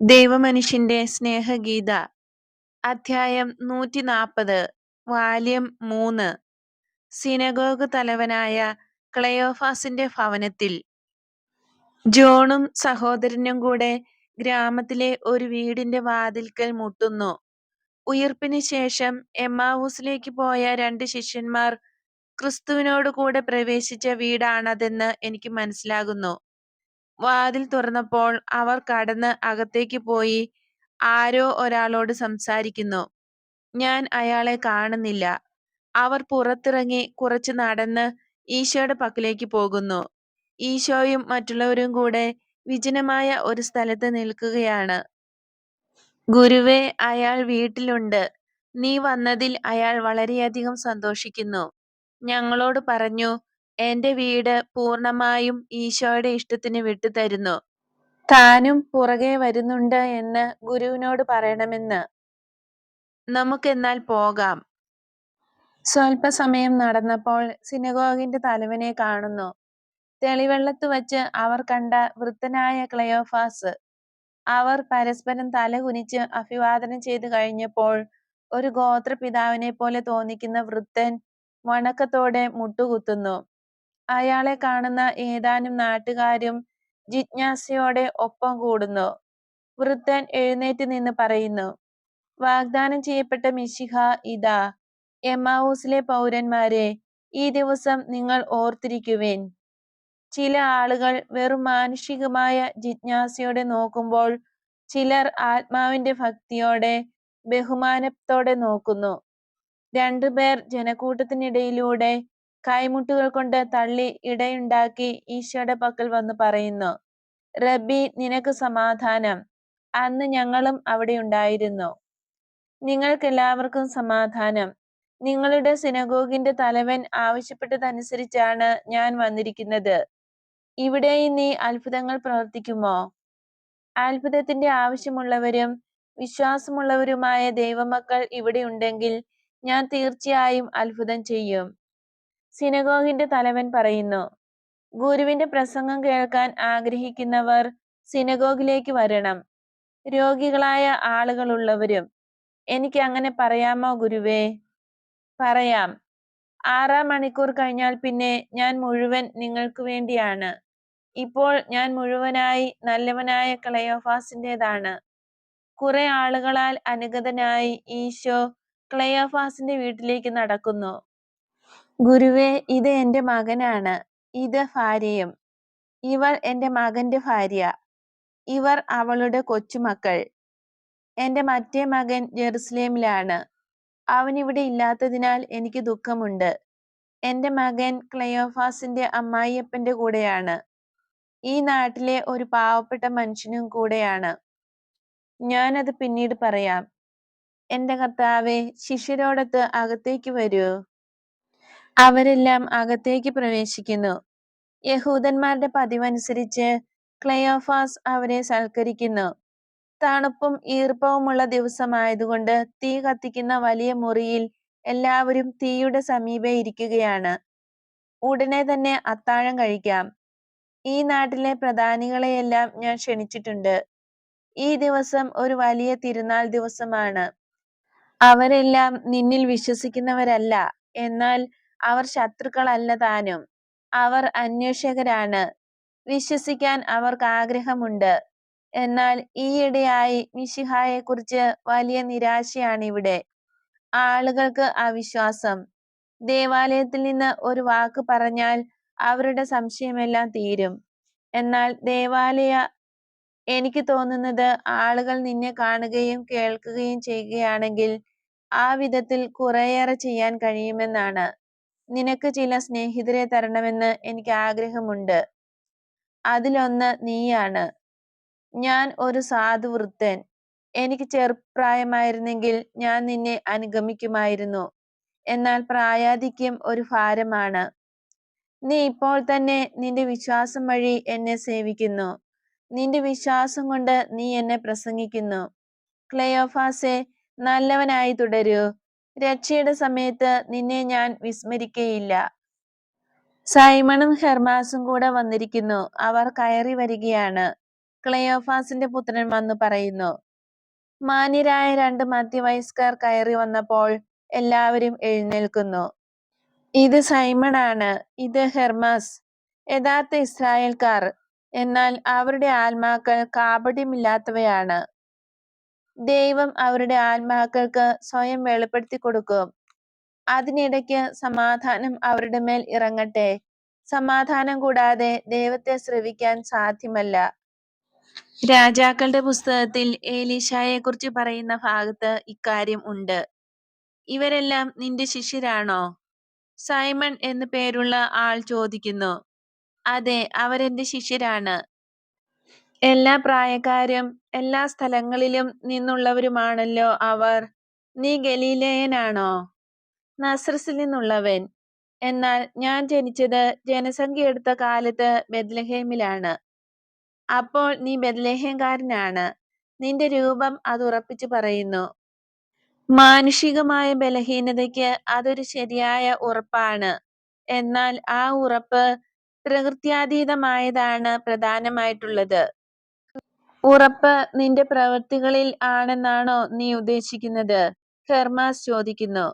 ദൈവമനുഷ്യന്റെ സ്നേഹഗീത അധ്യായം നൂറ്റി നാപ്പത് വാല്യം മൂന്ന്. സിനഗോഗ് തലവനായ ക്ലയോഫാസിന്റെ ഭവനത്തിൽ ജോണും സഹോദരനും കൂടെ ഗ്രാമത്തിലെ ഒരു വീടിന്റെ വാതിൽക്കൽ മുട്ടുന്നു. ഉയർപ്പിന് ശേഷം എമ്മാവൂസിലേക്ക് പോയ രണ്ട് ശിഷ്യന്മാർ ക്രിസ്തുവിനോട് കൂടെ പ്രവേശിച്ച വീടാണതെന്ന് എനിക്ക് മനസ്സിലാകുന്നു. വാതിൽ തുറന്നപ്പോൾ അവർ കടന്ന് അകത്തേക്ക് പോയി ആരോ ഒരാളോട് സംസാരിക്കുന്നു. ഞാൻ അയാളെ കാണുന്നില്ല. അവർ പുറത്തിറങ്ങി കുറച്ച് നടന്ന് ഈശോയുടെ പക്കലേക്ക് പോകുന്നു. ഈശോയും മറ്റുള്ളവരും കൂടെ വിജനമായ ഒരു സ്ഥലത്ത് നിൽക്കുകയാണ്. ഗുരുവെ അയാൾ വീട്ടിലുണ്ട്. നീ വന്നതിൽ അയാൾ വളരെയധികം സന്തോഷിക്കുന്നു. ഞങ്ങളോട് പറഞ്ഞു എന്റെ വീട് പൂർണമായും ഈശോയുടെ ഇഷ്ടത്തിന് വിട്ടുതരുന്നു താനും പുറകെ വരുന്നുണ്ട് എന്ന് ഗുരുവിനോട് പറയണമെന്ന്. നമുക്കെന്നാൽ പോകാം. സ്വൽപ്പസമയം നടന്നപ്പോൾ സിനഗോഗിന്റെ തലവനെ കാണുന്നു. തെളിവെള്ളത്ത് വച്ച് അവർ കണ്ട വൃത്തനായ ക്ലയോഫാസ്. അവർ പരസ്പരം തല കുനിച്ച് അഭിവാദനം ചെയ്തു കഴിഞ്ഞപ്പോൾ ഒരു ഗോത്രപിതാവിനെ പോലെ തോന്നിക്കുന്ന വൃത്തൻ വണക്കത്തോടെ മുട്ടുകുത്തുന്നു. അയാളെ കാണുന്ന ഏതാനും നാട്ടുകാരും ജിജ്ഞാസയോടെ ഒപ്പം കൂടുന്നു. വൃദ്ധൻ എഴുന്നേറ്റ് നിന്ന് പറയുന്നു വാഗ്ദാനം ചെയ്യപ്പെട്ട മിശിഹ ഇതാ എമാവൂസിലെ പൗരന്മാരെ ഈ ദിവസം നിങ്ങൾ ഓർത്തിരിക്കുവേൻ ചില ആളുകൾ വെറും മാനുഷികമായ ജിജ്ഞാസയോടെ നോക്കുമ്പോൾ ചിലർ ആത്മാവിന്റെ ഭക്തിയോടെ ബഹുമാനത്തോടെ നോക്കുന്നു. രണ്ടുപേർ ജനക്കൂട്ടത്തിനിടയിലൂടെ കൈമുട്ടുകൾ കൊണ്ട് തള്ളി ഇടയുണ്ടാക്കി ഈശോയുടെ പക്കൽ വന്ന് പറയുന്നു റബ്ബി നിനക്ക് സമാധാനം. അന്ന് ഞങ്ങളും അവിടെ ഉണ്ടായിരുന്നു. നിങ്ങൾക്കെല്ലാവർക്കും സമാധാനം. നിങ്ങളുടെ സിനഗോഗിന്റെ തലവൻ ആവശ്യപ്പെട്ടതനുസരിച്ചാണ് ഞാൻ വന്നിരിക്കുന്നത്. ഇവിടെയും നീ അത്ഭുതങ്ങൾ പ്രവർത്തിക്കുമോ? അത്ഭുതത്തിന്റെ ആവശ്യമുള്ളവരും വിശ്വാസമുള്ളവരുമായ ദൈവമക്കൾ ഇവിടെ ഉണ്ടെങ്കിൽ ഞാൻ തീർച്ചയായും അത്ഭുതം ചെയ്യും. സിനഗോഗിന്റെ തലവൻ പറയുന്നു ഗുരുവിന്റെ പ്രസംഗം കേൾക്കാൻ ആഗ്രഹിക്കുന്നവർ സിനഗോഗിലേക്ക് വരണം. രോഗികളായ ആളുകളുള്ളവരും എനിക്ക് അങ്ങനെ പറയാമോ ഗുരുവേ? പറയാം. ആറാം മണിക്കൂർ കഴിഞ്ഞാൽ പിന്നെ ഞാൻ മുഴുവൻ നിങ്ങൾക്ക് വേണ്ടിയാണ്. ഇപ്പോൾ ഞാൻ മുഴുവനായി നല്ലവനായ ക്ലയോഫാസിന്റെതാണ് കുറെ ആളുകളാൽ അനുഗതനായി ഈശോ ക്ലയോഫാസിന്റെ വീട്ടിലേക്ക് നടക്കുന്നു. ഗുരുവേ ഇത് എന്റെ മകനാണ്. ഇത് ഭാര്യയും. ഇവർ എന്റെ മകന്റെ ഭാര്യ. ഇവർ അവളുടെ കൊച്ചുമക്കൾ. എന്റെ മറ്റേ മകൻ ജെറുസലേമിലാണ്. അവൻ ഇവിടെ ഇല്ലാത്തതിനാൽ എനിക്ക് ദുഃഖമുണ്ട്. എന്റെ മകൻ ക്ലയോഫാസിന്റെ അമ്മായിയപ്പന്റെ കൂടെയാണ്. ഈ നാട്ടിലെ ഒരു പാവപ്പെട്ട മനുഷ്യനും കൂടെയാണ്. ഞാനത് പിന്നീട് പറയാം. എന്റെ കർത്താവെ ശിഷ്യരോടൊത്ത് അകത്തേക്ക് വരൂ. അവരെല്ലാം അകത്തേക്ക് പ്രവേശിക്കുന്നു. യഹൂദന്മാരുടെ പതിവനുസരിച്ച് ക്ലയോഫാസ് അവരെ സൽക്കരിക്കുന്നു. തണുപ്പും ഈർപ്പവുമുള്ള ദിവസമായതുകൊണ്ട് തീ കത്തിക്കുന്ന വലിയ മുറിയിൽ എല്ലാവരും തീയുടെ സമീപേ ഇരിക്കുകയാണ്. ഉടനെ തന്നെ അത്താഴം കഴിക്കാം. ഈ നാട്ടിലെ പ്രധാനികളെയെല്ലാം ഞാൻ ക്ഷണിച്ചിട്ടുണ്ട്. ഈ ദിവസം ഒരു വലിയ തിരുനാൾ ദിവസമാണ്. അവരെല്ലാം നിന്നിൽ വിശ്വസിക്കുന്നവരല്ല. എന്നാൽ അവർ ശത്രുക്കളല്ല താനും. അവർ അന്വേഷകരാണ്. വിശ്വസിക്കാൻ അവർക്ക് ആഗ്രഹമുണ്ട്. എന്നാൽ ഈയിടെയായി കുറിച്ച് വലിയ നിരാശയാണ് ഇവിടെ ആളുകൾക്ക് അവിശ്വാസം. ദേവാലയത്തിൽ നിന്ന് ഒരു വാക്ക് പറഞ്ഞാൽ അവരുടെ സംശയമെല്ലാം തീരും. എന്നാൽ ദേവാലയ എനിക്ക് തോന്നുന്നത് ആളുകൾ നിന്നെ കാണുകയും കേൾക്കുകയും ചെയ്യുകയാണെങ്കിൽ ആ വിധത്തിൽ കുറേയേറെ ചെയ്യാൻ കഴിയുമെന്നാണ്. നിനക്ക് ചില സ്നേഹിതരെ തരണമെന്ന് എനിക്ക് ആഗ്രഹമുണ്ട്. അതിലൊന്ന് നീയാണ്. ഞാൻ ഒരു സാധുവൃത്തൻ എനിക്ക് ചെറുപ്രായമായിരുന്നെങ്കിൽ ഞാൻ നിന്നെ അനുഗമിക്കുമായിരുന്നു. എന്നാൽ പ്രായാധിക്യം ഒരു ഭാരമാണ്. നീ ഇപ്പോൾ തന്നെ നിന്റെ വിശ്വാസം വഴി എന്നെ സേവിക്കുന്നു. നിന്റെ വിശ്വാസം കൊണ്ട് നീ എന്നെ പ്രസംഗിക്കുന്നു. ക്ലയോഫാസെ നല്ലവനായി തുടരൂ. രക്ഷയുടെ സമയത്ത് നിന്നെ ഞാൻ വിസ്മരിക്കയില്ല. സൈമണും ഹെർമാസും കൂടെ വന്നിരിക്കുന്നു. അവർ കയറി വരികയാണ്. ക്ലയോഫാസിന്റെ പുത്രൻ വന്നു പറയുന്നു മാന്യരായ രണ്ട് മധ്യവയസ്കർ കയറി വന്നപ്പോൾ എല്ലാവരും എഴുന്നേൽക്കുന്നു. ഇത് ആണ് ഇത് ഹെർമാസ്. യഥാർത്ഥ ഇസ്രായേൽക്കാർ. എന്നാൽ അവരുടെ ആത്മാക്കൾ കാപട്യമില്ലാത്തവയാണ്. ദൈവം അവരുടെ ആത്മാക്കൾക്ക് സ്വയം വെളിപ്പെടുത്തി കൊടുക്കും. അതിനിടയ്ക്ക് സമാധാനം അവരുടെ മേൽ ഇറങ്ങട്ടെ. സമാധാനം കൂടാതെ ദൈവത്തെ ശ്രവിക്കാൻ സാധ്യമല്ല. രാജാക്കളുടെ പുസ്തകത്തിൽ ഏലീഷായെ കുറിച്ച് പറയുന്ന ഭാഗത്ത് ഇക്കാര്യം ഉണ്ട്. ഇവരെല്ലാം നിന്റെ ശിഷ്യരാണോ? സൈമൺ എന്നു പേരുള്ള ആൾ ചോദിക്കുന്നു. അതെ അവരെന്റെ ശിഷ്യരാണ്. എല്ലാ പ്രായക്കാരും എല്ലാ സ്ഥലങ്ങളിലും നിന്നുള്ളവരുമാണല്ലോ അവർ. നീ ഗലീലയനാണോ? നസ്രസിൽ നിന്നുള്ളവൻ. എന്നാൽ ഞാൻ ജനിച്ചത് ജനസംഖ്യ എടുത്ത കാലത്ത് ബെദ്ലഹേമിലാണ് അപ്പോൾ നീ ബെദ്ലഹേംകാരനാണ് നിന്റെ രൂപം അത് ഉറപ്പിച്ചു പറയുന്നു. മാനുഷികമായ ബലഹീനതയ്ക്ക് അതൊരു ശരിയായ ഉറപ്പാണ്. എന്നാൽ ആ ഉറപ്പ് പ്രകൃത്യാതീതമായതാണ് പ്രധാനമായിട്ടുള്ളത്. ഉറപ്പ് നിന്റെ പ്രവൃത്തികളിൽ ആണെന്നാണോ നീ ഉദ്ദേശിക്കുന്നത്? ഹെർമാസ് ചോദിക്കുന്നു.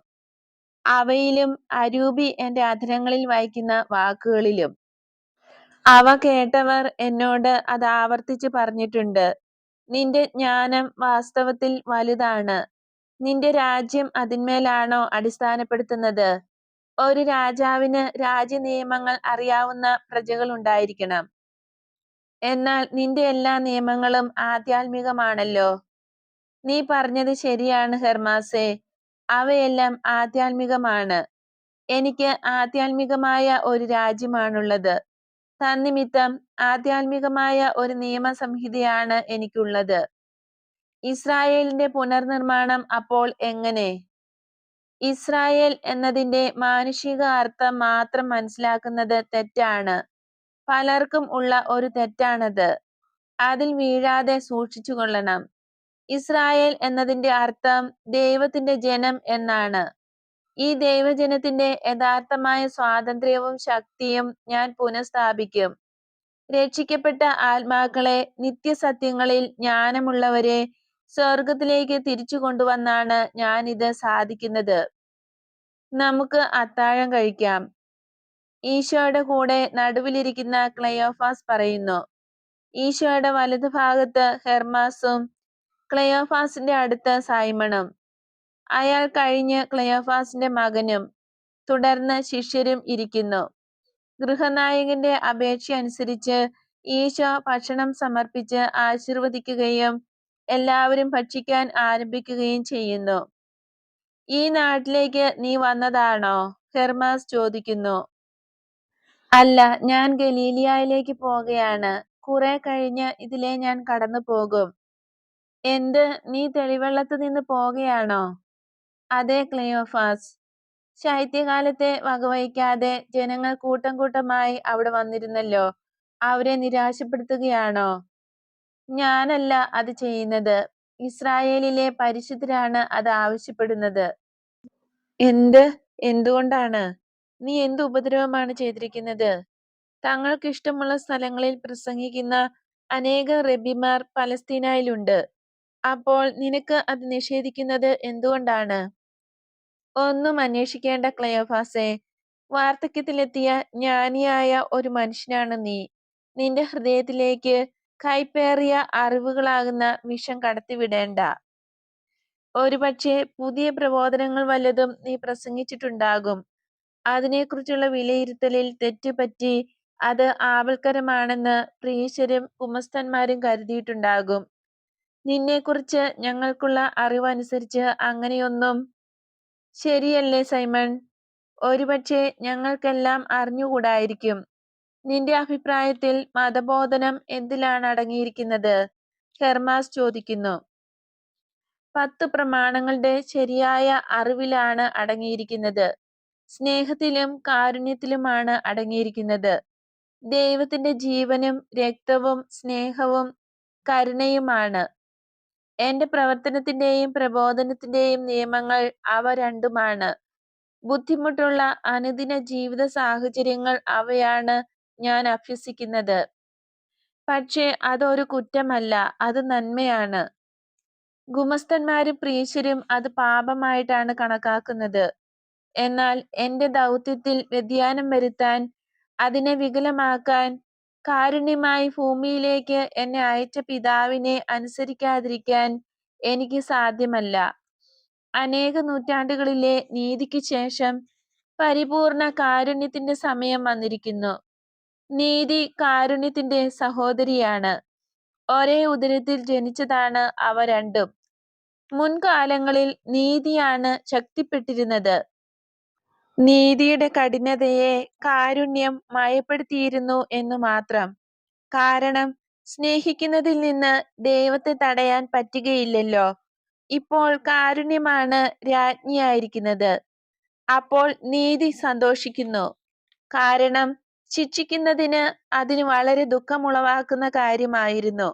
അവയിലും അരൂപി എന്റെ അധരങ്ങളിൽ വായിക്കുന്ന വാക്കുകളിലും. അവ കേട്ടവർ എന്നോട് അത് ആവർത്തിച്ചു പറഞ്ഞിട്ടുണ്ട്. നിന്റെ ജ്ഞാനം വാസ്തവത്തിൽ വലുതാണ്. നിന്റെ രാജ്യം അതിന്മേലാണോ അടിസ്ഥാനപ്പെടുത്തുന്നത്? ഒരു രാജാവിന് രാജ്യനിയമങ്ങൾ അറിയാവുന്ന പ്രജകൾ ഉണ്ടായിരിക്കണം എന്നാൽ നിന്റെ എല്ലാ നിയമങ്ങളും ആധ്യാത്മികമാണല്ലോ. നീ പറഞ്ഞത് ശരിയാണ് ഹെർമാസേ. അവയെല്ലാം ആധ്യാത്മികമാണ്. എനിക്ക് ആധ്യാത്മികമായ ഒരു രാജ്യമാണുള്ളത്. തന്നിമിത്തം ആധ്യാത്മികമായ ഒരു നിയമസംഹിതയാണ് എനിക്കുള്ളത്. ഇസ്രായേലിന്റെ പുനർനിർമ്മാണം അപ്പോൾ എങ്ങനെ? ഇസ്രായേൽ എന്നതിന്റെ മാനുഷിക അർത്ഥം മാത്രം മനസ്സിലാക്കുന്നത് തെറ്റാണ്. പലർക്കും ഉള്ള ഒരു തെറ്റാണത്. അതിൽ വീഴാതെ സൂക്ഷിച്ചു കൊള്ളണം. ഇസ്രായേൽ എന്നതിന്റെ അർത്ഥം ദൈവത്തിന്റെ ജനം എന്നാണ്. ഈ ദൈവജനത്തിന്റെ യഥാർത്ഥമായ സ്വാതന്ത്ര്യവും ശക്തിയും ഞാൻ പുനഃസ്ഥാപിക്കും. രക്ഷിക്കപ്പെട്ട ആത്മാക്കളെ നിത്യസത്യങ്ങളിൽ ജ്ഞാനമുള്ളവരെ സ്വർഗത്തിലേക്ക് തിരിച്ചു കൊണ്ടുവന്നാണ് ഞാൻ ഇത് സാധിക്കുന്നത്. നമുക്ക് അത്താഴം കഴിക്കാം. ഈശോയുടെ കൂടെ നടുവിലിരിക്കുന്ന ക്ലയോഫാസ് പറയുന്നു. ഈശോയുടെ വലതുഭാഗത്ത് ഹെർമാസും ക്ലയോഫാസിന്റെ അടുത്ത് സൈമണും. അയാൾ കഴിഞ്ഞ് ക്ലയോഫാസിന്റെ മകനും തുടർന്ന് ശിഷ്യരും ഇരിക്കുന്നു. ഗൃഹനായകന്റെ അപേക്ഷ അനുസരിച്ച് ഈശോ ഭക്ഷണം സമർപ്പിച്ച് ആശീർവദിക്കുകയും എല്ലാവരും ഭക്ഷിക്കാൻ ആരംഭിക്കുകയും ചെയ്യുന്നു. ഈ നാട്ടിലേക്ക് നീ വന്നതാണോ? ഹെർമാസ് ചോദിക്കുന്നു. അല്ല ഞാൻ ഗലീലിയയിലേക്ക് പോകുകയാണ് കുറെ കഴിഞ്ഞ് ഇതിലെ ഞാൻ കടന്നു പോകും. എന്ത്? നീ തെളിവെള്ളത്ത് നിന്ന് പോകുകയാണോ അതെ ക്ലെയോഫാസ്. ശൈത്യകാലത്തെ വകവയ്ക്കാതെ ജനങ്ങൾ കൂട്ടം കൂട്ടമായി അവിടെ വന്നിരുന്നല്ലോ. അവരെ നിരാശപ്പെടുത്തുകയാണോ? ഞാനല്ല അത് ചെയ്യുന്നത്. ഇസ്രായേലിലെ പരിശുദ്ധരാണ് അത് ആവശ്യപ്പെടുന്നത്. എന്ത്? എന്തുകൊണ്ടാണ്? നീ എന്ത് ഉപദ്രവമാണ് ചെയ്തിരിക്കുന്നത്? തങ്ങൾക്ക് ഇഷ്ടമുള്ള സ്ഥലങ്ങളിൽ പ്രസംഗിക്കുന്ന അനേക റബിമാർ പലസ്തീനായിലുണ്ട്. അപ്പോൾ നിനക്ക് അത് നിഷേധിക്കുന്നത് എന്തുകൊണ്ടാണ്? ഒന്നും അന്വേഷിക്കേണ്ട ക്ലയോഫാസെ. വാർദ്ധക്യത്തിലെത്തിയ ജ്ഞാനിയായ ഒരു മനുഷ്യനാണ് നീ. നിന്റെ ഹൃദയത്തിലേക്ക് കൈപ്പേറിയ അറിവുകളാകുന്ന വിഷം കടത്തിവിടേണ്ട. ഒരുപക്ഷെ പുതിയ പ്രബോധനങ്ങൾ വല്ലതും നീ പ്രസംഗിച്ചിട്ടുണ്ടാകും. അതിനെക്കുറിച്ചുള്ള വിലയിരുത്തലിൽ തെറ്റുപറ്റി അത് ആപൽക്കരമാണെന്ന് പ്രീശരും കുമസ്തന്മാരും കരുതിയിട്ടുണ്ടാകും. നിന്നെക്കുറിച്ച് ഞങ്ങൾക്കുള്ള അറിവനുസരിച്ച് അങ്ങനെയൊന്നും ശരിയല്ലേ സൈമൺ? ഒരുപക്ഷെ ഞങ്ങൾക്കെല്ലാം അറിഞ്ഞുകൂടായിരിക്കും. നിന്റെ അഭിപ്രായത്തിൽ മതബോധനം എന്തിലാണ് അടങ്ങിയിരിക്കുന്നത് ഹെർമാസ് ചോദിക്കുന്നു. പത്ത് പ്രമാണങ്ങളുടെ ശരിയായ അറിവിലാണ് അടങ്ങിയിരിക്കുന്നത്. സ്നേഹത്തിലും കാരുണ്യത്തിലുമാണ് അടങ്ങിയിരിക്കുന്നത്. ദൈവത്തിന്റെ ജീവനും രക്തവും സ്നേഹവും കരുണയുമാണ്. എന്റെ പ്രവർത്തനത്തിന്റെയും പ്രബോധനത്തിന്റെയും നിയമങ്ങൾ അവ രണ്ടുമാണ്. ബുദ്ധിമുട്ടുള്ള അനുദിന ജീവിത സാഹചര്യങ്ങൾ അവയാണ് ഞാൻ അഭ്യസിക്കുന്നത്. പക്ഷേ അതൊരു കുറ്റമല്ല അത് നന്മയാണ്. ഗുമസ്തന്മാരും പ്രീശരും അത് പാപമായിട്ടാണ് കണക്കാക്കുന്നത്. എന്നാൽ എന്റെ ദൗത്യത്തിൽ വ്യതിയാനം വരുത്താൻ അതിനെ വികലമാക്കാൻ കാരുണ്യമായി ഭൂമിയിലേക്ക് എന്നെ അയച്ച പിതാവിനെ അനുസരിക്കാതിരിക്കാൻ എനിക്ക് സാധ്യമല്ല. അനേക നൂറ്റാണ്ടുകളിലെ നീതിക്ക് ശേഷം പരിപൂർണ കാരുണ്യത്തിന്റെ സമയം വന്നിരിക്കുന്നു. നീതി കാരുണ്യത്തിന്റെ സഹോദരിയാണ്. ഒരേ ഉദരത്തിൽ ജനിച്ചതാണ് അവ രണ്ടും. മുൻകാലങ്ങളിൽ നീതിയാണ് ശക്തിപ്പെട്ടിരുന്നത്. നീതിയുടെ കഠിനതയെ കാരുണ്യം മയപ്പെടുത്തിയിരുന്നു എന്നു മാത്രം. കാരണം സ്നേഹിക്കുന്നതിൽ നിന്ന് ദൈവത്തെ തടയാൻ പറ്റുകയില്ലല്ലോ. ഇപ്പോൾ കാരുണ്യമാണ് രാജ്ഞിയായിരിക്കുന്നത്. അപ്പോൾ നീതി സന്തോഷിക്കുന്നു. കാരണം ശിക്ഷിക്കുന്നതിന് അതിന് വളരെ ദുഃഖമുളവാക്കുന്ന കാര്യമായിരുന്നു.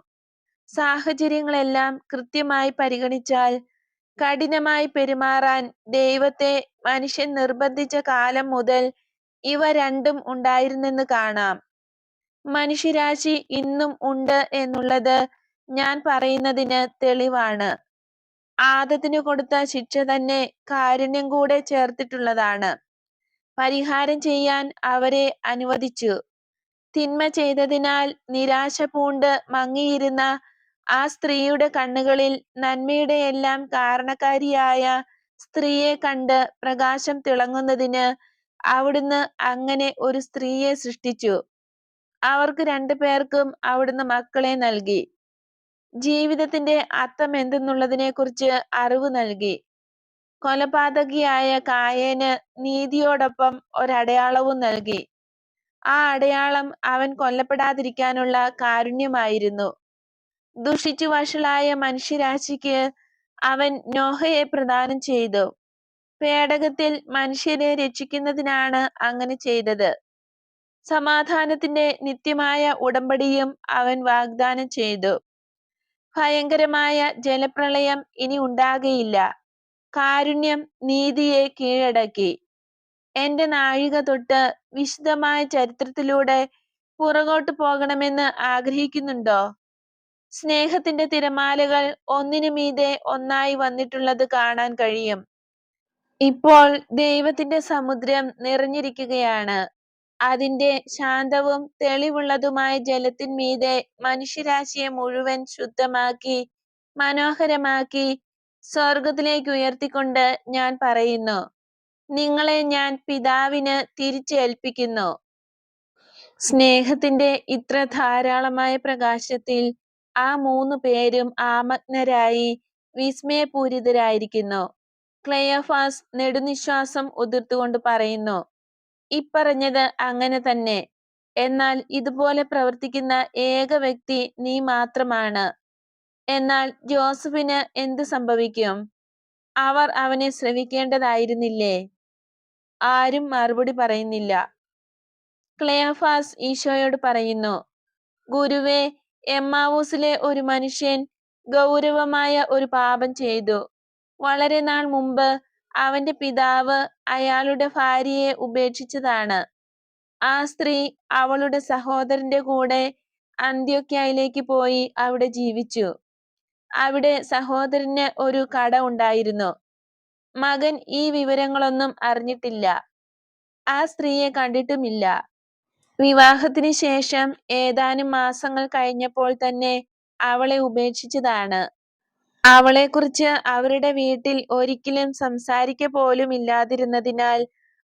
സാഹചര്യങ്ങളെല്ലാം കൃത്യമായി പരിഗണിച്ചാൽ കഠിനമായി പെരുമാറാൻ ദൈവത്തെ മനുഷ്യൻ നിർബന്ധിച്ച കാലം മുതൽ ഇവ രണ്ടും ഉണ്ടായിരുന്നെന്ന് കാണാം. മനുഷ്യരാശി ഇന്നും ഉണ്ട് എന്നുള്ളത് ഞാൻ പറയുന്നതിന് തെളിവാണ്. ആദത്തിന് കൊടുത്ത ശിക്ഷ തന്നെ കാരുണ്യം കൂടെ ചേർത്തിട്ടുള്ളതാണ്. പരിഹാരം ചെയ്യാൻ അവരെ അനുവദിച്ചു. തിന്മ ചെയ്തതിനാൽ നിരാശ പൂണ്ട് മങ്ങിയിരുന്ന ആ സ്ത്രീയുടെ കണ്ണുകളിൽ നന്മയുടെ എല്ലാം കാരണക്കാരിയായ സ്ത്രീയെ കണ്ട് പ്രകാശം തിളങ്ങുന്നതിന് അവിടുന്ന് അങ്ങനെ ഒരു സ്ത്രീയെ സൃഷ്ടിച്ചു. അവർക്ക് രണ്ടു പേർക്കും അവിടുന്ന് മക്കളെ നൽകി. ജീവിതത്തിന്റെ അർത്ഥം എന്തെന്നുള്ളതിനെ കുറിച്ച് അറിവ് നൽകി. കൊലപാതകിയായ കായേന് നീതിയോടൊപ്പം ഒരടയാളവും നൽകി. ആ അടയാളം അവൻ കൊല്ലപ്പെടാതിരിക്കാനുള്ള കാരുണ്യമായിരുന്നു. ദുഷിച്ചു വഷളായ മനുഷ്യരാശിക്ക് അവൻ നോഹയെ പ്രദാനം ചെയ്തു. പേടകത്തിൽ മനുഷ്യരെ രക്ഷിക്കുന്നതിനാണ് അങ്ങനെ ചെയ്തത്. സമാധാനത്തിന്റെ നിത്യമായ ഉടമ്പടിയും അവൻ വാഗ്ദാനം ചെയ്തു. ഭയങ്കരമായ ജലപ്രളയം ഇനി ഉണ്ടാകയില്ല. കാരുണ്യം നീതിയെ കീഴടക്കി. എന്റെ നാഴിക തൊട്ട് വിശദമായ ചരിത്രത്തിലൂടെ പുറകോട്ട് പോകണമെന്ന് ആഗ്രഹിക്കുന്നുണ്ടോ? സ്നേഹത്തിന്റെ തിരമാലകൾ ഒന്നിനു മീതെ ഒന്നായി വന്നിട്ടുള്ളത് കാണാൻ കഴിയും. ഇപ്പോൾ ദൈവത്തിന്റെ സമുദ്രം നിറഞ്ഞിരിക്കുകയാണ്. അതിന്റെ ശാന്തവും തെളിവുള്ളതുമായ ജലത്തിന്മീതെ മനുഷ്യരാശിയെ മുഴുവൻ ശുദ്ധമാക്കി മനോഹരമാക്കി സ്വർഗത്തിലേക്ക് ഉയർത്തിക്കൊണ്ട് ഞാൻ പറയുന്നു നിങ്ങളെ ഞാൻ പിതാവിന് തിരിച്ചേൽപ്പിക്കുന്നു. സ്നേഹത്തിന്റെ ഇത്ര ധാരാളമായ പ്രകാശത്തിൽ ആ മൂന്ന് പേരും ആമഗ്നരായി വിസ്മയപൂരിതരായിരിക്കുന്നു ക്ലയോഫാസ് നെടുനിശ്വാസം ഉതിർത്തുകൊണ്ട് പറയുന്നു ഇപ്പറഞ്ഞത് അങ്ങനെ തന്നെ. എന്നാൽ ഇതുപോലെ പ്രവർത്തിക്കുന്ന ഏക വ്യക്തി നീ മാത്രമാണ്. എന്നാൽ ജോസഫിന് എന്ത് സംഭവിക്കും? അവർ അവനെ ശ്രവിക്കേണ്ടതായിരുന്നില്ലേ? ആരും മറുപടി പറയുന്നില്ല. ക്ലയോഫാസ് ഈശോയോട് പറയുന്നു ഗുരുവേ എമ്മാവൂസിലെ ഒരു മനുഷ്യൻ ഗൗരവമായ ഒരു പാപം ചെയ്തു. വളരെ നാൾ മുമ്പ് അവന്റെ പിതാവ് അയാളുടെ ഭാര്യയെ ഉപേക്ഷിച്ചതാണ്. ആ സ്ത്രീ അവളുടെ സഹോദരന്റെ കൂടെ അന്ത്യോക്യയിലേക്ക് പോയി അവിടെ ജീവിച്ചു. അവിടെ സഹോദരന് ഒരു കട ഉണ്ടായിരുന്നു. മകൻ ഈ വിവരങ്ങളൊന്നും അറിഞ്ഞിട്ടില്ല. ആ സ്ത്രീയെ കണ്ടിട്ടുമില്ല. വിവാഹത്തിന് ശേഷം ഏതാനും മാസങ്ങൾ കഴിഞ്ഞപ്പോൾ തന്നെ അവളെ ഉപേക്ഷിച്ചതാണ്. അവളെക്കുറിച്ച് അവരുടെ വീട്ടിൽ ഒരിക്കലും സംസാരിക്ക പോലും ഇല്ലാതിരുന്നതിനാൽ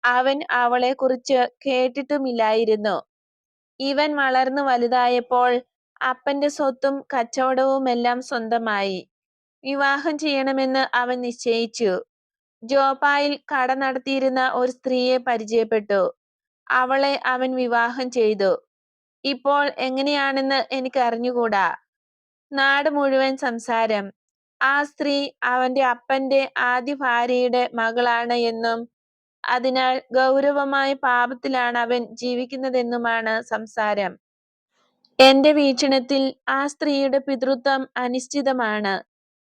അവൻ അവളെക്കുറിച്ച് കേട്ടിട്ടുമില്ലായിരുന്നു. ഇവൻ വളർന്നു വലുതായപ്പോൾ അപ്പന്റെ സ്വത്തും കച്ചവടവും എല്ലാം സ്വന്തമായി. വിവാഹം ചെയ്യണമെന്ന് അവൻ നിശ്ചയിച്ചു. ജോപ്പായിൽ കട നടത്തിയിരുന്ന ഒരു സ്ത്രീയെ പരിചയപ്പെട്ടു. അവളെ അവൻ വിവാഹം ചെയ്തു. ഇപ്പോൾ എങ്ങനെയാണെന്ന് എനിക്ക് അറിഞ്ഞുകൂടാ. നാട് മുഴുവൻ സംസാരം. ആ സ്ത്രീ അവന്റെ അപ്പന്റെ ആദ്യ ഭാര്യയുടെ മകളാണ് എന്നും അതിനാൽ ഗൗരവമായ പാപത്തിലാണ് അവൻ ജീവിക്കുന്നതെന്നുമാണ് സംസാരം. എന്റെ വീക്ഷണത്തിൽ ആ സ്ത്രീയുടെ പിതൃത്വം അനിശ്ചിതമാണ്.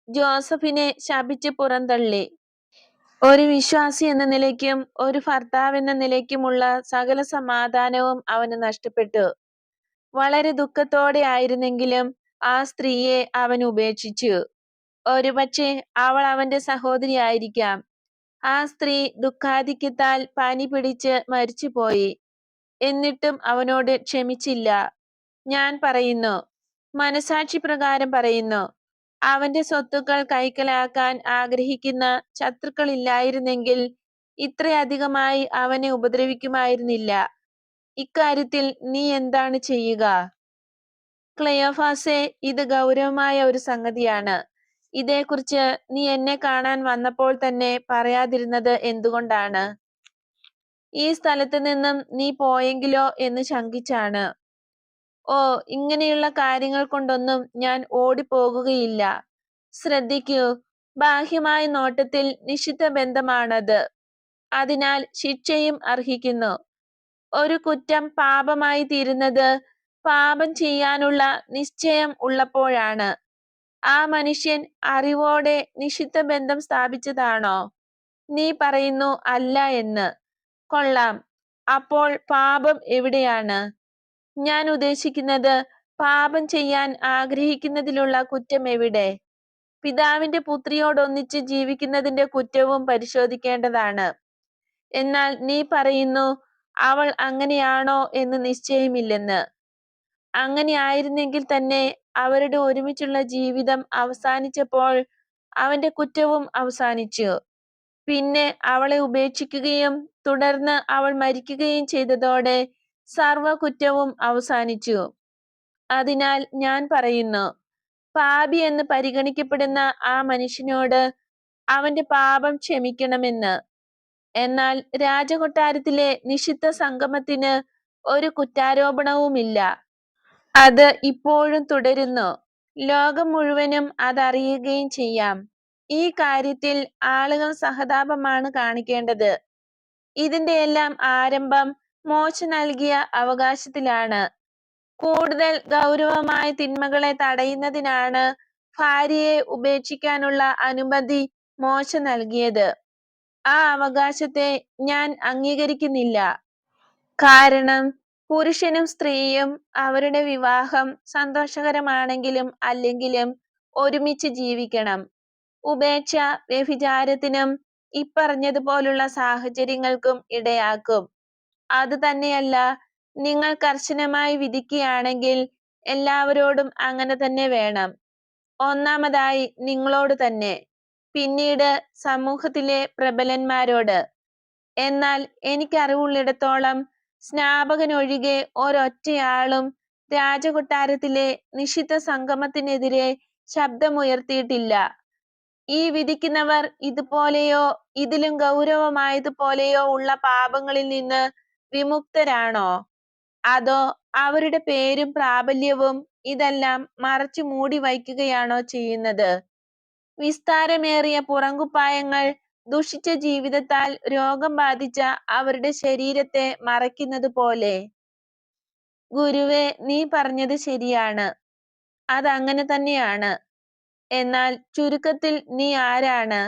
ജോസഫിനെ ശപിച്ച് പുറന്തള്ളി. ഒരു വിശ്വാസി എന്ന നിലയ്ക്കും ഒരു ഭർത്താവ് എന്ന നിലയ്ക്കുമുള്ള സകല സമാധാനവും അവന് നഷ്ടപ്പെട്ടു. വളരെ ദുഃഖത്തോടെ ആയിരുന്നെങ്കിലും ആ സ്ത്രീയെ അവൻ ഉപേക്ഷിച്ചു. ഒരുപക്ഷെ അവൾ അവന്റെ സഹോദരി ആയിരിക്കാം. ആ സ്ത്രീ ദുഃഖാധിക്യത്താൽ പനി പിടിച്ച് മരിച്ചുപോയി. എന്നിട്ടും അവനോട് ക്ഷമിച്ചില്ല. ഞാൻ പറയുന്നു. മനസാക്ഷി പ്രകാരം പറയുന്നു. അവന്റെ സ്വത്തുക്കൾ കൈക്കലാക്കാൻ ആഗ്രഹിക്കുന്ന ശത്രുക്കളില്ലായിരുന്നെങ്കിൽ ഇത്രയധികമായി അവനെ ഉപദ്രവിക്കുമായിരുന്നില്ല. ഇക്കാര്യത്തിൽ നീ എന്താണ് ചെയ്യുക? ക്ലയോഫാസെ ഇത് ഗൗരവമായ ഒരു സംഗതിയാണ്. ഇതേക്കുറിച്ച് നീ എന്നെ കാണാൻ വന്നപ്പോൾ തന്നെ പറയാതിരുന്നത് എന്തുകൊണ്ടാണ്? ഈ സ്ഥലത്ത് നിന്നും നീ പോയെങ്കിലോ എന്ന് ശങ്കിച്ചാണ്. ഓ ഇങ്ങനെയുള്ള കാര്യങ്ങൾ കൊണ്ടൊന്നും ഞാൻ ഓടിപ്പോകുകയില്ല. ശ്രദ്ധിക്കൂ ബാഹ്യമായ നോട്ടത്തിൽ നിഷിദ്ധ ബന്ധമാണത്. അതിനാൽ ശിക്ഷയും അർഹിക്കുന്നു. ഒരു കുറ്റം പാപമായി തീരുന്നത് പാപം ചെയ്യാനുള്ള നിശ്ചയം ഉള്ളപ്പോഴാണ്. ആ മനുഷ്യൻ അറിവോടെ നിഷിദ്ധ ബന്ധം സ്ഥാപിച്ചതാണോ? നീ പറയുന്നു അല്ല എന്ന്. കൊള്ളാം. അപ്പോൾ പാപം എവിടെയാണ്? ഞാൻ ഉദ്ദേശിക്കുന്നത് പാപം ചെയ്യാൻ ആഗ്രഹിക്കുന്നതിലുള്ള കുറ്റം എവിടെ? പിതാവിന്റെ പുത്രിയോടൊന്നിച്ച് ജീവിക്കുന്നതിന്റെ കുറ്റവും പരിശോധിക്കേണ്ടതാണ്. എന്നാൽ നീ പറയുന്നു അവൾ അങ്ങനെയാണോ എന്ന് നിശ്ചയമില്ലെന്ന്. അങ്ങനെ ആയിരുന്നെങ്കിൽ തന്നെ അവരുടെ ഒരുമിച്ചുള്ള ജീവിതം അവസാനിച്ചപ്പോൾ അവന്റെ കുറ്റവും അവസാനിച്ചു. പിന്നെ അവളെ ഉപേക്ഷിക്കുകയും തുടർന്ന് അവൾ മരിക്കുകയും ചെയ്തതോടെ സർവ കുറ്റവും അവസാനിച്ചു. അതിനാൽ ഞാൻ പറയുന്നു പാപി എന്ന് പരിഗണിക്കപ്പെടുന്ന ആ മനുഷ്യനോട് അവന്റെ പാപം ക്ഷമിക്കണമെന്ന്. എന്നാൽ രാജകൊട്ടാരത്തിലെ നിഷിദ്ധ സംഗമത്തിന് ഒരു കുറ്റാരോപണവുമില്ല. അത് ഇപ്പോഴും തുടരുന്നു. ലോകം മുഴുവനും അതറിയുകയും ചെയ്യാം. ഈ കാര്യത്തിൽ ആളുകൾ സഹതാപമാണ് കാണിക്കേണ്ടത്. ഇതിന്റെ എല്ലാം ആരംഭം മോശ നൽകിയ അവകാശത്തിലാണ്. കൂടുതൽ ഗൗരവമായ തിന്മകളെ തടയുന്നതിനാണ് ഭാര്യയെ ഉപേക്ഷിക്കാനുള്ള അനുമതി മോശ നൽകിയത്. ആ അവകാശത്തെ ഞാൻ അംഗീകരിക്കുന്നില്ല. കാരണം പുരുഷനും സ്ത്രീയും അവരുടെ വിവാഹം സന്തോഷകരമാണെങ്കിലും അല്ലെങ്കിലും ഒരുമിച്ച് ജീവിക്കണം. ഉപേക്ഷ വ്യഭിചാരത്തിനും ഇപ്പറഞ്ഞതുപോലുള്ള സാഹചര്യങ്ങൾക്കും ഇടയാക്കും. അത് തന്നെയല്ല. നിങ്ങൾ കർശനമായി വിധിക്കുകയാണെങ്കിൽ എല്ലാവരോടും അങ്ങനെ തന്നെ വേണം. ഒന്നാമതായി നിങ്ങളോട് തന്നെ പിന്നീട് സമൂഹത്തിലെ പ്രബലന്മാരോട്. എന്നാൽ എനിക്കറിവുള്ളിടത്തോളം സ്നാപകനൊഴികെ ഒരൊറ്റയാളും രാജകൊട്ടാരത്തിലെ നിഷിദ്ധ സംഗമത്തിനെതിരെ ശബ്ദമുയർത്തിയിട്ടില്ല. ഈ വിധിക്കുന്നവർ ഇതുപോലെയോ ഇതിലും ഗൗരവമായതുപോലെയോ ഉള്ള പാപങ്ങളിൽ നിന്ന് വിമുക്തരാണോ? അതോ അവരുടെ പേരും പ്രാബല്യവും ഇതെല്ലാം മറച്ചു മൂടി വയ്ക്കുകയാണോ ചെയ്യുന്നത്? വിസ്താരമേറിയ പുറങ്കുപ്പായങ്ങൾ ദുഷിച്ച ജീവിതത്താൽ രോഗം ബാധിച്ച അവരുടെ ശരീരത്തെ മറയ്ക്കുന്നത് പോലെ. ഗുരുവെ നീ പറഞ്ഞത് ശരിയാണ്. അതങ്ങനെ തന്നെയാണ്. എന്നാൽ ചുരുക്കത്തിൽ നീ ആരാണ്?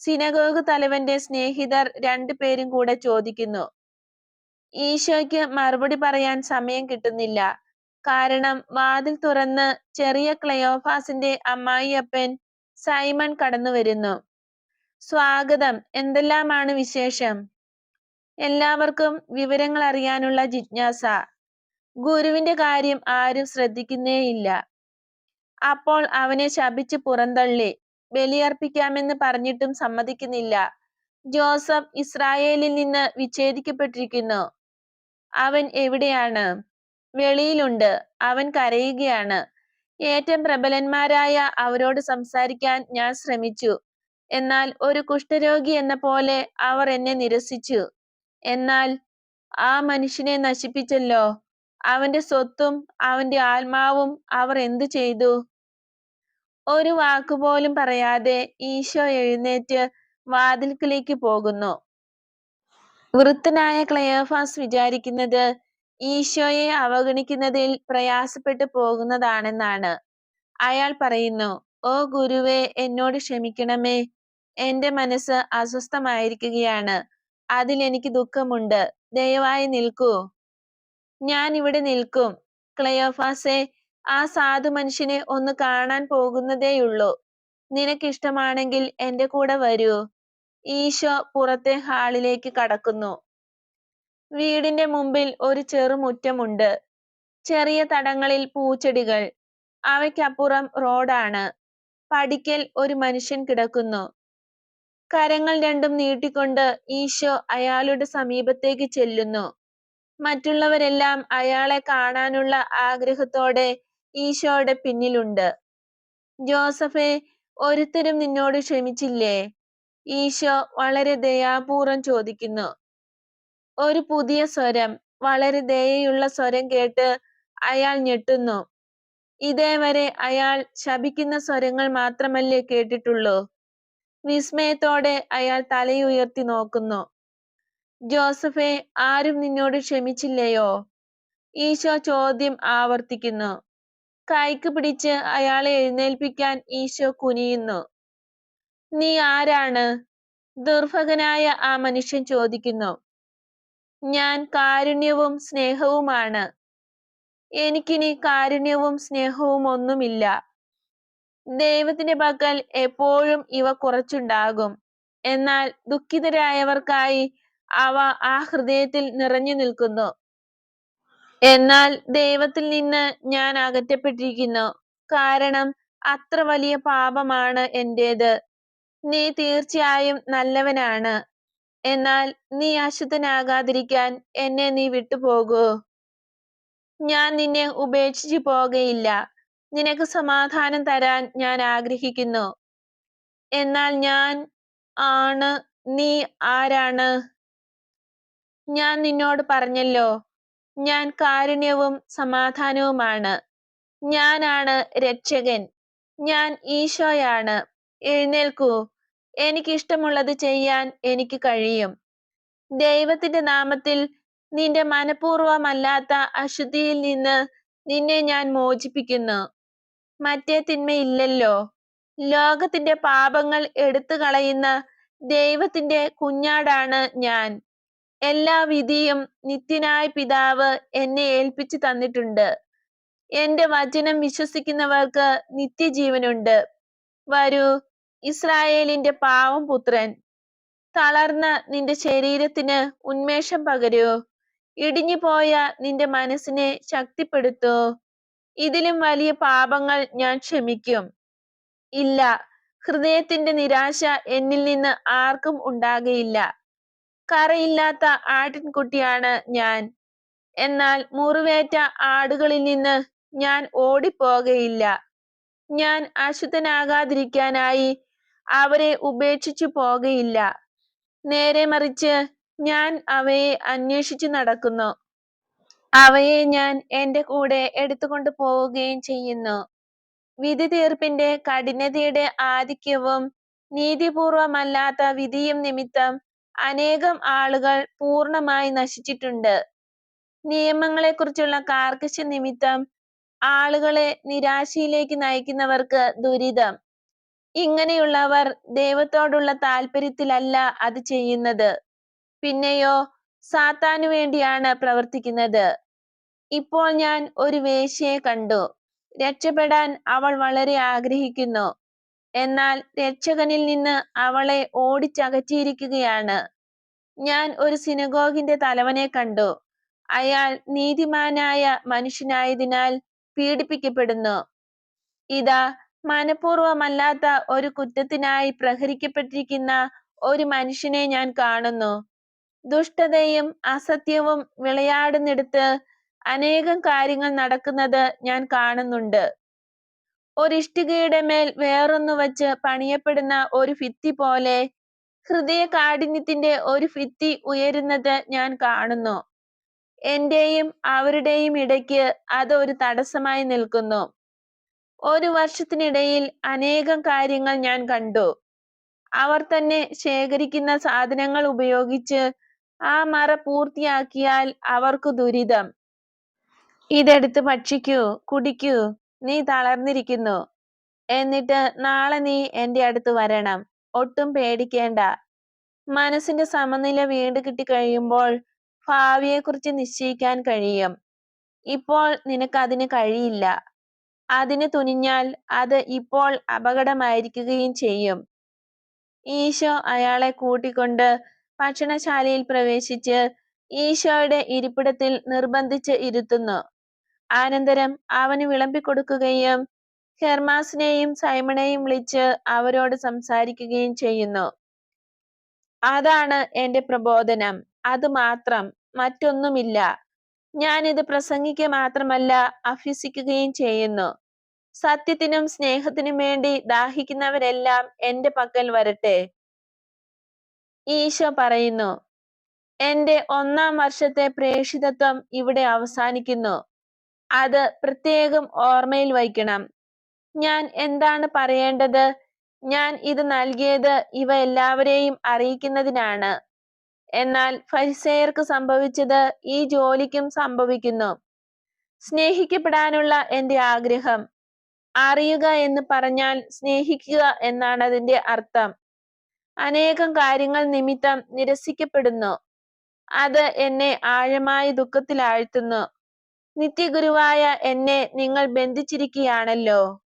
സിനഗോഗ് തലവന്റെ സ്നേഹിതർ രണ്ടുപേരും കൂടെ ചോദിക്കുന്നു. ഈശോയ്ക്ക് മറുപടി പറയാൻ സമയം കിട്ടുന്നില്ല. കാരണം വാതിൽ തുറന്ന് ചെറിയ ക്ലയോഫാസിന്റെ അമ്മായിയപ്പൻ സൈമൺ കടന്നു വരുന്നു സ്വാഗതം. എന്തെല്ലാമാണ് വിശേഷം? എല്ലാവർക്കും വിവരങ്ങൾ അറിയാനുള്ള ജിജ്ഞാസ. ഗുരുവിന്റെ കാര്യം ആരും ശ്രദ്ധിക്കുന്നേയില്ല. അപ്പോൾ അവനെ ശപിച്ച് പുറന്തള്ളി. ബലിയർപ്പിക്കാമെന്ന് പറഞ്ഞിട്ടും സമ്മതിക്കുന്നില്ല. ജോസഫ് ഇസ്രായേലിൽ നിന്ന് വിച്ഛേദിക്കപ്പെട്ടിരിക്കുന്നു. അവൻ എവിടെയാണ്? വെളിയിലുണ്ട്. അവൻ കരയുകയാണ്. ഏറ്റവും പ്രബലന്മാരായ അവരോട് സംസാരിക്കാൻ ഞാൻ ശ്രമിച്ചു. എന്നാൽ ഒരു കുഷ്ഠരോഗി എന്ന പോലെ അവർ എന്നെ നിരസിച്ചു. എന്നാൽ ആ മനുഷ്യനെ നശിപ്പിച്ചല്ലോ. അവന്റെ സ്വത്തും അവന്റെ ആത്മാവും അവർ എന്തു ചെയ്തു? ഒരു വാക്കുപോലും പറയാതെ ഈശോ എഴുന്നേറ്റ് വാതിൽക്കലേക്ക് പോകുന്നു. വൃത്തനായ ക്ലയോഫാസ് വിചാരിക്കുന്നത് ഈശോയെ അവഗണിക്കുന്നതിൽ പ്രയാസപ്പെട്ടു പോകുന്നതാണെന്നാണ്. അയാൾ പറയുന്നു ഓ ഗുരുവെ എന്നോട് ക്ഷമിക്കണമേ. എന്റെ മനസ്സ് അസ്വസ്ഥമായിരിക്കുകയാണ്. അതിൽ എനിക്ക് ദുഃഖമുണ്ട്. ദയവായി നിൽക്കൂ. ഞാൻ ഇവിടെ നിൽക്കും ക്ലയോഫാസെ ആ സാധു മനുഷ്യനെ ഒന്ന് കാണാൻ പോകുന്നതേയുള്ളൂ. നിനക്കിഷ്ടമാണെങ്കിൽ എന്റെ കൂടെ വരൂ. ഈശോ പുറത്തെ ഹാളിലേക്ക് കടക്കുന്നു. വീടിന്റെ മുമ്പിൽ ഒരു ചെറുമുറ്റമുണ്ട്. ചെറിയ തടങ്ങളിൽ പൂച്ചെടികൾ. അവയ്ക്കപ്പുറം റോഡാണ്. പടിക്കൽ ഒരു മനുഷ്യൻ കിടക്കുന്നു. കരങ്ങൾ രണ്ടും നീട്ടിക്കൊണ്ട് ഈശോ അയാളുടെ സമീപത്തേക്ക് ചെല്ലുന്നു. മറ്റുള്ളവരെല്ലാം അയാളെ കാണാനുള്ള ആഗ്രഹത്തോടെ ഈശോയുടെ പിന്നിലുണ്ട്. ജോസഫെ ഒരുത്തരും നിന്നോട് ക്ഷമിച്ചില്ലേ? ഈശോ വളരെ ദയാപൂർവം ചോദിക്കുന്നു. ഒരു പുതിയ സ്വരം വളരെ ദയയുള്ള സ്വരം കേട്ട് അയാൾ ഞെട്ടുന്നു. ഇതേവരെ അയാൾ ശപിക്കുന്ന സ്വരങ്ങൾ മാത്രമല്ലേ കേട്ടിട്ടുള്ളൂ. വിസ്മയത്തോടെ അയാൾ തലയുയർത്തി നോക്കുന്നു. ജോസഫെ ആരും നിന്നോട് ക്ഷമിച്ചില്ലയോ? ഈശോ ചോദ്യം ആവർത്തിക്കുന്നു. കൈക്ക് പിടിച്ച് അയാളെ എഴുന്നേൽപ്പിക്കാൻ ഈശോ കുനിയുന്നു. നീ ആരാണ്? ദുർഭകനായ ആ മനുഷ്യൻ ചോദിക്കുന്നു. ഞാൻ കാരുണ്യവും സ്നേഹവുമാണ്. എനിക്കിനി കാരുണ്യവും സ്നേഹവും ഒന്നുമില്ല. ദൈവത്തിന്റെ പക്കൽ എപ്പോഴും ഇവ കുറച്ചുണ്ടാകും. എന്നാൽ ദുഃഖിതരായവർക്കായി അവ ആ ഹൃദയത്തിൽ നിറഞ്ഞു നിൽക്കുന്നു. എന്നാൽ ദൈവത്തിൽ നിന്ന് ഞാൻ അകറ്റപ്പെട്ടിരിക്കുന്നു. കാരണം അത്ര വലിയ പാപമാണ് എന്റേത്. നീ തീർച്ചയായും നല്ലവനാണ്. എന്നാൽ നീ അശുദ്ധനാകാതിരിക്കാൻ എന്നെ നീ വിട്ടുപോകൂ. ഞാൻ നിന്നെ ഉപേക്ഷിച്ചു പോകയില്ല. നിനക്ക് സമാധാനം തരാൻ ഞാൻ ആഗ്രഹിക്കുന്നു. എന്നാൽ ഞാൻ ആണ് നീ ആരാണ്? ഞാൻ നിന്നോട് പറഞ്ഞല്ലോ ഞാൻ കാരുണ്യവും സമാധാനവുമാണ്. ഞാനാണ് രക്ഷകൻ. ഞാൻ ഈശോയാണ്. എഴുന്നേൽക്കൂ. എനിക്കിഷ്ടമുള്ളത് ചെയ്യാൻ എനിക്ക് കഴിയും. ദൈവത്തിന്റെ നാമത്തിൽ നിന്റെ മനഃപൂർവമല്ലാത്ത അശുദ്ധിയിൽ നിന്ന് നിന്നെ ഞാൻ മോചിപ്പിക്കുന്നു. മറ്റേ തിന്മയില്ലല്ലോ. ലോകത്തിന്റെ പാപങ്ങൾ എടുത്തു കളയുന്ന ദൈവത്തിന്റെ കുഞ്ഞാടാണ് ഞാൻ. എല്ലാ വിധിയും നിത്യനായ പിതാവ് എന്നെ ഏൽപ്പിച്ചു തന്നിട്ടുണ്ട്. എന്റെ വചനം വിശ്വസിക്കുന്നവർക്ക് നിത്യജീവനുണ്ട്. വരൂ ഇസ്രായേലിന്റെ പാവം പുത്രൻ തളർന്ന നിന്റെ ശരീരത്തിന് ഉന്മേഷം പകരൂ. ഇടിഞ്ഞുപോയ നിന്റെ മനസ്സിനെ ശക്തിപ്പെടുത്തൂ. ഇതിലും വലിയ പാപങ്ങൾ ഞാൻ ക്ഷമിക്കും. ഇല്ല ഹൃദയത്തിന്റെ നിരാശ എന്നിൽ നിന്ന് ആർക്കും ഉണ്ടാകയില്ല കറയില്ലാത്ത ആട്ടിൻകുട്ടിയാണ് ഞാൻ. എന്നാൽ മുറിവേറ്റ ആടുകളിൽ നിന്ന് ഞാൻ ഓടിപ്പോകയില്ല ഞാൻ അശുദ്ധനാകാതിരിക്കാനായി അവരെ ഉപേക്ഷിച്ചു പോകയില്ല. നേരെ മറിച്ച് ഞാൻ അവയെ അന്വേഷിച്ചു നടക്കുന്നു. അവയെ ഞാൻ എന്റെ കൂടെ എടുത്തുകൊണ്ട് പോവുകയും ചെയ്യുന്നു. വിധി തീർപ്പിന്റെ കഠിനതയുടെ ആധിക്യവും നീതിപൂർവമല്ലാത്ത വിധിയും നിമിത്തം അനേകം ആളുകൾ പൂർണമായി നശിച്ചിട്ടുണ്ട്. നിയമങ്ങളെക്കുറിച്ചുള്ള കാർക്കശ്യ നിമിത്തം ആളുകളെ നിരാശയിലേക്ക് നയിക്കുന്നവർക്ക് ദുരിതം. ഇങ്ങനെയുള്ളവർ ദൈവത്തോടുള്ള താല്പര്യത്തിലല്ല അത് ചെയ്യുന്നത്. പിന്നെയോ സാത്താനു വേണ്ടിയാണ് പ്രവർത്തിക്കുന്നത്. ഇപ്പോൾ ഞാൻ ഒരു വേശ്യയെ കണ്ടു. രക്ഷപ്പെടാൻ അവൾ വളരെ ആഗ്രഹിക്കുന്നു. എന്നാൽ രക്ഷകനിൽ നിന്ന് അവളെ ഓടിച്ചകറ്റിയിരിക്കുകയാണ്. ഞാൻ ഒരു സിനഗോഗിന്റെ തലവനെ കണ്ടു. അയാൾ നീതിമാനായ മനുഷ്യനായതിനാൽ പീഡിപ്പിക്കപ്പെടുന്നു. ഇതാ മനഃപൂർവമല്ലാത്ത ഒരു കുറ്റത്തിനായി പ്രഹരിക്കപ്പെട്ടിരിക്കുന്ന ഒരു മനുഷ്യനെ ഞാൻ കാണുന്നു. ദുഷ്ടതയും അസത്യവും വിളയാടുന്നിടത്ത് അനേകം കാര്യങ്ങൾ നടക്കുന്നത് ഞാൻ കാണുന്നുണ്ട്. ഒരിഷ്ടികയുടെ മേൽ വേറൊന്നു വച്ച് പണിയപ്പെടുന്ന ഒരു ഭിത്തി പോലെ ഹൃദയ കാഠിന്യത്തിന്റെ ഒരു ഭിത്തി ഉയരുന്നത് ഞാൻ കാണുന്നു. എന്റെയും അവരുടെയും ഇടയ്ക്ക് അത് ഒരു തടസ്സമായി നിൽക്കുന്നു. ഒരു വർഷത്തിനിടയിൽ അനേകം കാര്യങ്ങൾ ഞാൻ കണ്ടു. അവർ തന്നെ ശേഖരിക്കുന്ന സാധനങ്ങൾ ഉപയോഗിച്ച് ആ മറ പൂർത്തിയാക്കിയാൽ അവർക്ക് ദുരിതം. ഇതെടുത്ത് ഭക്ഷിക്കൂ കുടിക്കൂ നീ തളർന്നിരിക്കുന്നു. എന്നിട്ട് നാളെ നീ എന്റെ അടുത്ത് വരണം. ഒട്ടും പേടിക്കേണ്ട മനസ്സിന്റെ സമനില വീണ്ടു കിട്ടി കഴിയുമ്പോൾ ഭാവിയെക്കുറിച്ച് നിശ്ചയിക്കാൻ കഴിയും. ഇപ്പോൾ നിനക്ക് നിനക്കതിന് കഴിയില്ല. അതിന് തുനിഞ്ഞാൽ അത് ഇപ്പോൾ അപകടമായിരിക്കുകയും ചെയ്യും. ഈശോ അയാളെ കൂട്ടിക്കൊണ്ട് ഭക്ഷണശാലയിൽ പ്രവേശിച്ച് ഈശോയുടെ ഇരിപ്പിടത്തിൽ നിർബന്ധിച്ച് ഇരുത്തുന്നു. അനന്തരം അവന് വിളമ്പിക്കൊടുക്കുകയും ഹെർമാസിനെയും സൈമണെയും വിളിച്ച് അവരോട് സംസാരിക്കുകയും ചെയ്യുന്നു. അതാണ് എന്റെ പ്രബോധനം. അത് മാത്രം. മറ്റൊന്നുമില്ല. ഞാനിത് പ്രസംഗിക്കുക മാത്രമല്ല അഭ്യസിക്കുകയും ചെയ്യുന്നു. സത്യത്തിനും സ്നേഹത്തിനും വേണ്ടി ദാഹിക്കുന്നവരെല്ലാം എന്റെ പക്കൽ വരട്ടെ. ഈശോ പറയുന്നു, എന്റെ ഒന്നാം വർഷത്തെ പ്രേഷിതത്വം ഇവിടെ അവസാനിക്കുന്നു. അത് പ്രത്യേകം ഓർമ്മയിൽ വയ്ക്കണം. ഞാൻ എന്താണ് പറയേണ്ടത്? ഞാൻ ഇത് നൽകിയത് ഇവ എല്ലാവരെയും അറിയിക്കുന്നതിനാണ്. എന്നാൽ ഫരിസേയർക്ക് സംഭവിച്ചത് ഈ ജോലിക്കും സംഭവിക്കുന്നു. സ്നേഹിക്കപ്പെടാനുള്ള എന്റെ ആഗ്രഹം. അറിയുക എന്ന് പറഞ്ഞാൽ സ്നേഹിക്കുക എന്നാണ് അതിന്റെ അർത്ഥം. അനേകം കാര്യങ്ങൾ നിമിത്തം നിരസിക്കപ്പെടുന്നു. അത് എന്നെ ആഴമായി ദുഃഖത്തിലാഴ്ത്തുന്നു. നിത്യഗുരുവായ എന്നെ നിങ്ങൾ ബന്ധിച്ചിരിക്കുകയാണല്ലോ.